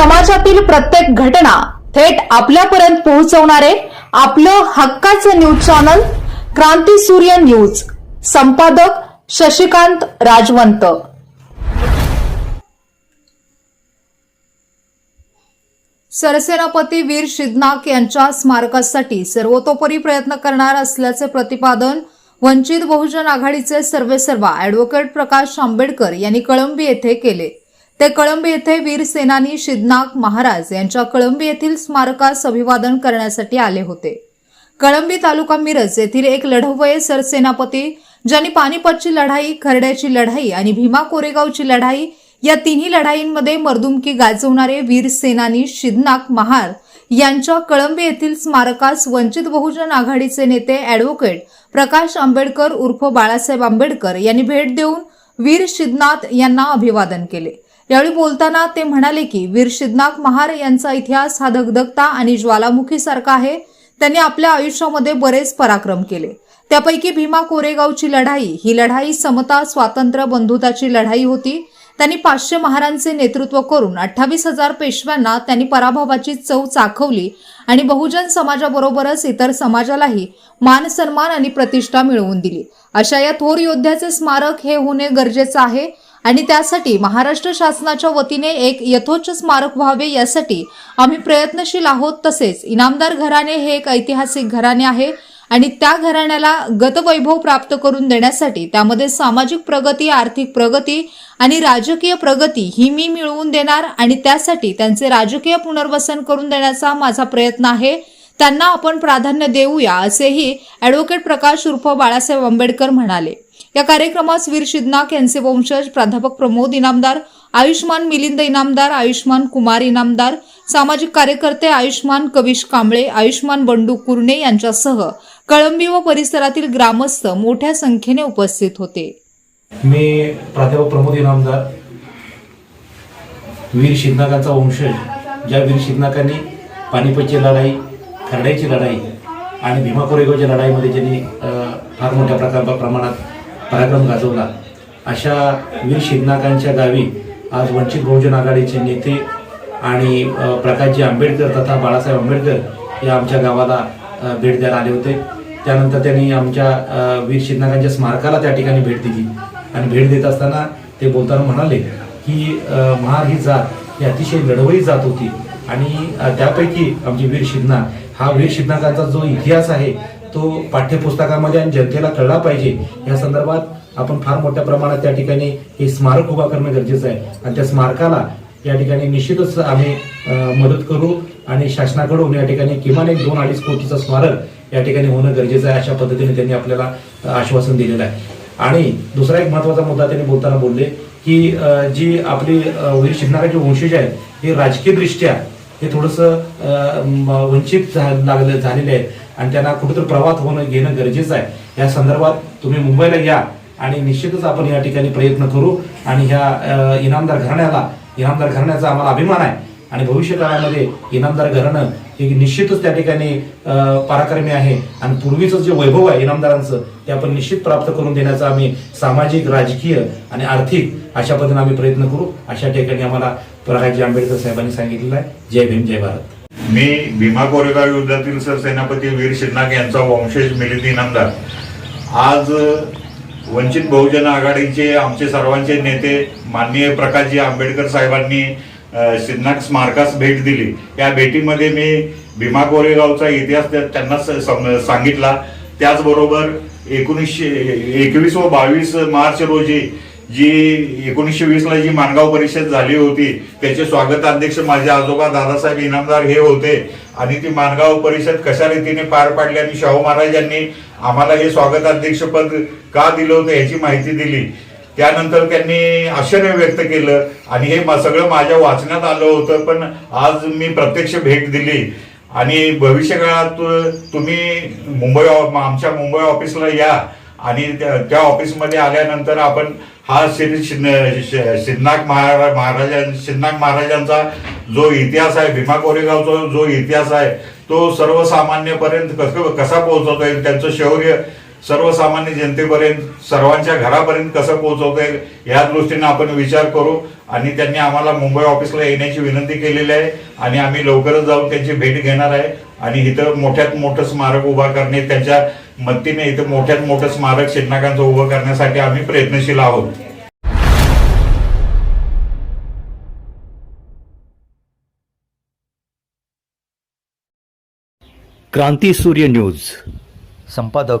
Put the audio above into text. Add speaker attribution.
Speaker 1: समाजातील प्रत्येक घटना थेट आपल्यापर्यंत पोहोचवणारे आपलं हक्काचं न्यूज चॅनल क्रांती सूर्य न्यूज. संपादक शशिकांत राजवंत. सरसेनापती वीर शिदनाक यांच्या स्मारकासाठी सर्वतोपरी प्रयत्न करणार असल्याचे प्रतिपादन वंचित बहुजन आघाडीचे सर्वेसर्वा अॅडव्होकेट प्रकाश आंबेडकर यांनी कळंबी येथे केले. ते कळंबी येथे वीर सेनानी शिदनाक महाराज यांच्या कळंबी येथील स्मारकास अभिवादन करण्यासाठी आले होते. कळंबी तालुका मिरज येथील एक लढवय सरसेनापती ज्यांनी पानिपतची लढाई खरड्याची लढाई आणि भीमा कोरेगावची लढाई या तिन्ही लढाईंमध्ये मर्दुमकी गाजवणारे वीर सेनानी शिदनाक महार यांच्या कळंबी येथील स्मारकास वंचित बहुजन आघाडीचे नेते अॅडव्होकेट प्रकाश आंबेडकर उर्फ बाळासाहेब आंबेडकर यांनी भेट देऊन वीर शिदनाथ यांना अभिवादन केले. यावेळी बोलताना ते म्हणाले की वीर शिदनाक महार यांचा इतिहास हा धगधगता आणि ज्वालामुखीसारखा आहे. त्यांनी आपल्या आयुष्यामध्ये बरेच पराक्रम केले. त्यापैकी भीमा कोरेगावची लढाई ही लढाई समता स्वातंत्र्य बंधुताची लढाई होती. त्यांनी पाचशे महारांचे नेतृत्व करून अठ्ठावीस हजार पेशव्यांना त्यांनी पराभवाची चव चाखवली आणि बहुजन समाजाबरोबरच इतर समाजालाही मान सन्मान आणि प्रतिष्ठा मिळवून दिली. अशा या थोर योद्ध्याचे स्मारक हे होणे गरजेचं आहे. आणि त्यासाठी महाराष्ट्र शासनाच्या वतीने एक यथोच्च स्मारक व्हावे यासाठी आम्ही प्रयत्नशील आहोत तसेच इनामदार घराणे हे एक ऐतिहासिक घराणे आहे आणि त्या घराण्याला गतवैभव प्राप्त करून देण्यासाठी त्यामध्ये सामाजिक प्रगती आर्थिक प्रगती आणि राजकीय प्रगती ही मी मिळवून देणार आणि त्यासाठी त्यांचे राजकीय पुनर्वसन करून देण्याचा माझा प्रयत्न आहे. त्यांना आपण प्राधान्य देऊया असेही ॲडव्होकेट प्रकाश उर्फ बाळासाहेब आंबेडकर म्हणाले. या कार्यक्रमास वीर शिदनाक यांचे वंशज प्राध्यापक प्रमोद इनामदार आयुष्मान मिलिंद इनामदार आयुष्मान कुमार इनामदार सामाजिक कार्यकर्ते आयुष्मान कविश कांबळे आयुष्मान बंडू कुर्णे यांच्यासह कळंबी व परिसरातील ग्रामस्थ मोठ्या संख्येने उपस्थित होते.
Speaker 2: मी प्राध्यापक प्रमोद इनामदार वीर शिदनाकांचा वंशज ज्या वीर शिदनाकांनी पानिपतची लढाई खरड्याची लढाई आणि भीमा कोरेगावच्या लढाईमध्ये ज्यांनी फार मोठ्या प्रकार प्रमाणात पराक्रम गाजवला. अशा वीर शिदनाकांच्या गावी आज वंचित बहुजन आघाडीचे नेते आणि प्रकाशजी आंबेडकर तथा बाळासाहेब आंबेडकर या आमच्या गावाला भेट द्यायला आले होते. त्यानंतर त्यांनी आमच्या वीर शिदनाकांच्या स्मारकाला त्या ठिकाणी भेट दिली. आणि भेट देत असताना ते बोलताना म्हणाले की महार ही जात ही अतिशय लढवई जात होती. आणि त्यापैकी आमची वीर शिदना हा वीर शिदनाकांचा जो इतिहास आहे तो पाठ्यपुस्तकामध्ये आणि जनतेला कळला पाहिजे. या संदर्भात आपण फार मोठ्या प्रमाणात त्या ठिकाणी हे स्मारक उभा करणं गरजेचं आहे. आणि त्या स्मारकाला या ठिकाणी निश्चितच आम्ही मदत करू आणि शासनाकडून या ठिकाणी किमान एक दोन अडीच कोटीचं स्मारक या ठिकाणी होणं गरजेचं आहे अशा पद्धतीने त्यांनी आपल्याला आश्वासन दिलेलं आहे. आणि दुसरा एक महत्त्वाचा मुद्दा त्यांनी बोलताना बोलले की जी आपली अ, वीर जे वंशज आहेत हे राजकीयदृष्ट्या हे थोडंसं वंचित झा- लागले झालेले आहेत. आणि त्यांना कुठेतरी प्रवाद होणं घेणं गरजेचं आहे. या संदर्भात तुम्ही मुंबईला या आणि निश्चितच आपण या ठिकाणी प्रयत्न करू आणि ह्या इनामदार घराण्याला इनामदार घराण्याचा आम्हाला अभिमान आहे. आणि भविष्य काळामध्ये इनामदार घराणं हे निश्चितच त्या ठिकाणी पराक्रमी आहे. आणि पूर्वीचं जे वैभव आहे इनामदारांचं ते आपण निश्चित प्राप्त करून देण्याचा आम्ही सामाजिक राजकीय आणि आर्थिक अशा पद्धतीने आम्ही प्रयत्न करू. अशा ठिकाणी आम्हाला प्रकाशजी आंबेडकर साहेबांनी सांगितलेलं आहे. जय भीम जय भारत.
Speaker 3: मी भीमा कोरेगाव युद्धातील सरसेनापती वीर शिरनाग यांचा वंशज मिलिंद इनामदार. आज वंचित बहुजन आघाडीचे आमचे सर्वांचे नेते माननीय प्रकाशजी आंबेडकर साहेबांनी अ, स्मारकास भेट दिली. या भेटीमध्ये मी भीमा कोरेगावचा इतिहास त्या- त्यांना स- सम- सांगितला. त्याचबरोबर एकोणीसशे एकवीस व बावीस मार्च रोजी जी एकोणीसशे वीस ला जी माणगाव परिषद झाली होती त्याचे स्वागताध्यक्ष माझे आजोबा दादासाहेब इनामदार हे होते. आणि ती माणगाव परिषद कशा रीतीने पार पाडली आणि शाहू महाराज यांनी आम्हाला हे स्वागताध्यक्ष पद का दिलं होतं याची माहिती दिली. त्यानंतर त्यांनी आश्चर्य व्यक्त केलं आणि हे सगळं माझ्या वाचण्यात आलं होतं पण आज मी प्रत्यक्ष भेट दिली. आणि भविष्यकाळात तुम्ही मुंबई ऑ- आमच्या मुंबई ऑफिसला या. आणि त्या त्या ऑफिसमध्ये आल्यानंतर आपण हा श्री शिन- श- महाराज महाराजां शिवनाग महाराजांचा जो इतिहास आहे भीमा कोरेगावचा जो इतिहास आहे तो सर्वसामान्यपर्यंत कसं कसा पोहोचवता येईल त्यांचं शौर्य सर्वसामान्य जनतेपर्यंत सर्वांच्या घरापर्यंत कसं पोहोचवता येईल या दृष्टीने आपण विचार करू आणि त्यांनी आम्हाला मुंबई ऑफिसला येण्याची विनंती केलेली आहे आणि आम्ही लवकरच जाऊन त्यांची भेट घेणार आहे. आणि इथं मोठ्यात मोठं स्मारक उभा करणे त्यांच्या मदतीने इथं मोठ्यात मोठं स्मारक शिडनाकांचं उभं करण्यासाठी आम्ही प्रयत्नशील आहोत.
Speaker 4: क्रांती सूर्य न्यूज. संपादक